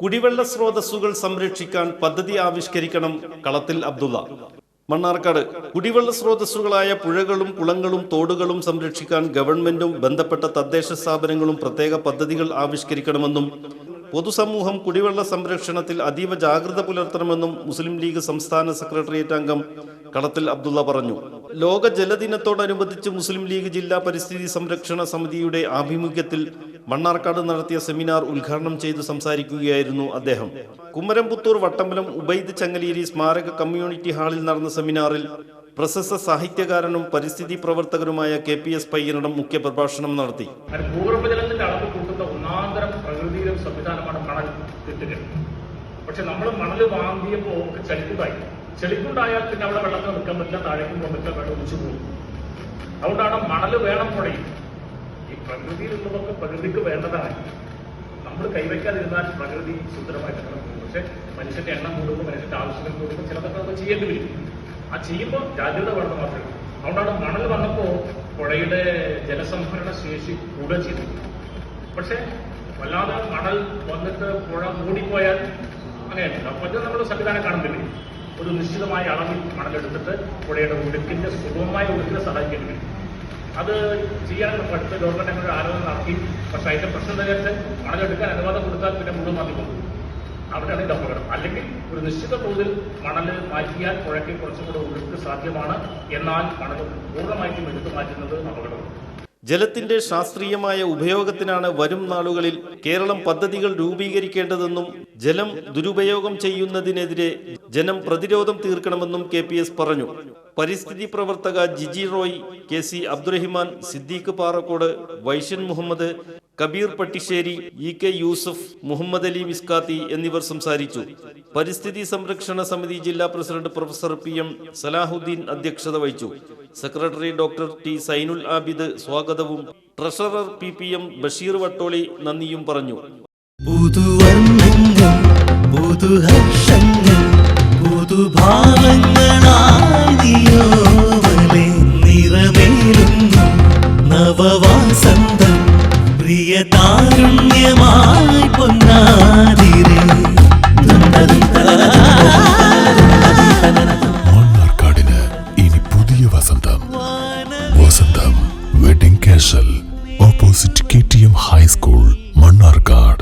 കുടിവെള്ള സ്രോതസ്സുകൾ സംരക്ഷിക്കാൻ പദ്ധതി ആവിഷ്കരിക്കണം കളത്തിൽ അബ്ദുള്ള. മണ്ണാർക്കാട് കുടിവെള്ള സ്രോതസ്സുകളായ പുഴകളും കുളങ്ങളും തോടുകളും സംരക്ഷിക്കാൻ ഗവൺമെന്റും ബന്ധപ്പെട്ട തദ്ദേശ സ്ഥാപനങ്ങളും പ്രത്യേക പദ്ധതികൾ ആവിഷ്കരിക്കണമെന്നും പൊതുസമൂഹം കുടിവെള്ള സംരക്ഷണത്തിൽ അതീവ ജാഗ്രത പുലർത്തണമെന്നും മുസ്ലിം ലീഗ് സംസ്ഥാന സെക്രട്ടേറിയറ്റ് അംഗം കളത്തിൽ അബ്ദുള്ള പറഞ്ഞു ലോക ജലദിനത്തോടനുബന്ധിച്ച് മുസ്ലിം ലീഗ് ജില്ലാ പരിസ്ഥിതി സംരക്ഷണ സമിതിയുടെ ആഭിമുഖ്യത്തിൽ മണ്ണാർക്കാട് നടത്തിയ സെമിനാർ ഉദ്ഘാടനം ചെയ്തു സംസാരിക്കുകയായിരുന്നു അദ്ദേഹം. കുമരംപുത്തൂർ വട്ടമ്പലം ഉബൈദ് ചങ്ങലേരി സ്മാരക കമ്മ്യൂണിറ്റി ഹാളിൽ നടന്ന സെമിനാറിൽ പ്രശസ്ത സാഹിത്യകാരനും പരിസ്ഥിതി പ്രവർത്തകനുമായ കെ പി എസ് പയ്യനടം മുഖ്യപ്രഭാഷണം നടത്തി. സംവിധാനമാണ് മണൽ കിട്ടുക പക്ഷെ നമ്മൾ മണൽ വാങ്ങിയപ്പോൾ ചളിക്കുണ്ടായി ചെളിക്കുണ്ടായാൽ പിന്നെ അവിടെ വെള്ളത്തിൽ നിൽക്കാൻ പറ്റില്ല താഴേക്കും പോകാൻ പറ്റില്ല വെള്ളം ഒഴിച്ചു പോകും. അതുകൊണ്ടാണ് മണൽ വേണം പുഴയിൽ ഈ പ്രകൃതിയിലുള്ളതൊക്കെ പ്രകൃതിക്ക് വേണ്ടതാണ്. നമ്മൾ കൈവയ്ക്കാതിരുന്നാൽ പ്രകൃതി സുന്ദരമായിട്ട് പോകും. പക്ഷെ മനുഷ്യന്റെ എണ്ണം കൂടുമ്പോൾ മനുഷ്യന്റെ ആവശ്യങ്ങൾ കൂടുമ്പോൾ ചിലതൊക്കെ നമുക്ക് ചെയ്യേണ്ടി വരും. ആ ചെയ്യുമ്പോൾ ജാഗ്രത വേണം മാത്രമേ. അതുകൊണ്ടാണ് മണൽ വന്നപ്പോൾ പുഴയുടെ ജലസംഭരണ ശേഷി കൂടുക ചെയ്തു പക്ഷെ വല്ലാതെ മണൽ വന്നിട്ട് പുഴ മൂടിപ്പോയാൽ അങ്ങനെയല്ല. മറ്റു നമ്മൾ സംവിധാനം കാണുന്നില്ലേ? ഒരു നിശ്ചിതമായ അളവിൽ മണലെടുത്തിട്ട് പുഴയുടെ ഒഴുക്കിന്റെ സുഗമമായ ഒഴുക്കിനെ സഹായിക്കേണ്ടി വരും. അത് ചെയ്യാൻ നമുക്ക് അടുത്ത ഗവൺമെന്റ് അങ്ങനെ ആലോചന നടത്തി. പക്ഷെ അതിന്റെ പ്രശ്നം മണലെടുക്കാൻ അനുവാദം കൊടുത്താൽ പിന്നെ മുഴുവൻ മതി പോകും അവിടെയാണ് ഇത് അപകടം. അല്ലെങ്കിൽ ഒരു നിശ്ചിത തോതിൽ മണൽ മാറ്റിയാൽ പുഴയ്ക്ക് കുറച്ചും കൂടെ ഒഴുക്ക് സാധ്യമാണ്. എന്നാൽ മണൽ പൂർണമായിട്ടും എടുത്തു മാറ്റുന്നത് അപകടമാണ്. ജലത്തിന്റെ ശാസ്ത്രീയമായ ഉപയോഗത്തിനാണ് വരും നാളുകളിൽ കേരളം പദ്ധതികൾ രൂപീകരിക്കേണ്ടതെന്നും ജലം ദുരുപയോഗം ചെയ്യുന്നതിനെതിരെ ജനം പ്രതിരോധം തീർക്കണമെന്നും കെ പറഞ്ഞു. പരിസ്ഥിതി പ്രവർത്തക ജിജി റോയ് കെ സി അബ്ദുറഹിമാൻ സിദ്ദീഖ് പാറക്കോട് വൈഷ്യൻ മുഹമ്മദ് കബീർ പട്ടിശ്ശേരി ഇ കെ യൂസഫ് മുഹമ്മദ് അലി മിസ്കാത്തി എന്നിവർ സംസാരിച്ചു. പരിസ്ഥിതി സംരക്ഷണ സമിതി ജില്ലാ president professor P M Salahuddin അധ്യക്ഷത വഹിച്ചു. Secretary doctor T Sainul Abid സ്വാഗതവും. Treasurer P P M Basheer Vattoli നന്ദിയും പറഞ്ഞു. പുതുഭാവങ്ങളാടിയോവലെ castle opposite K T M high school Mannarkkad.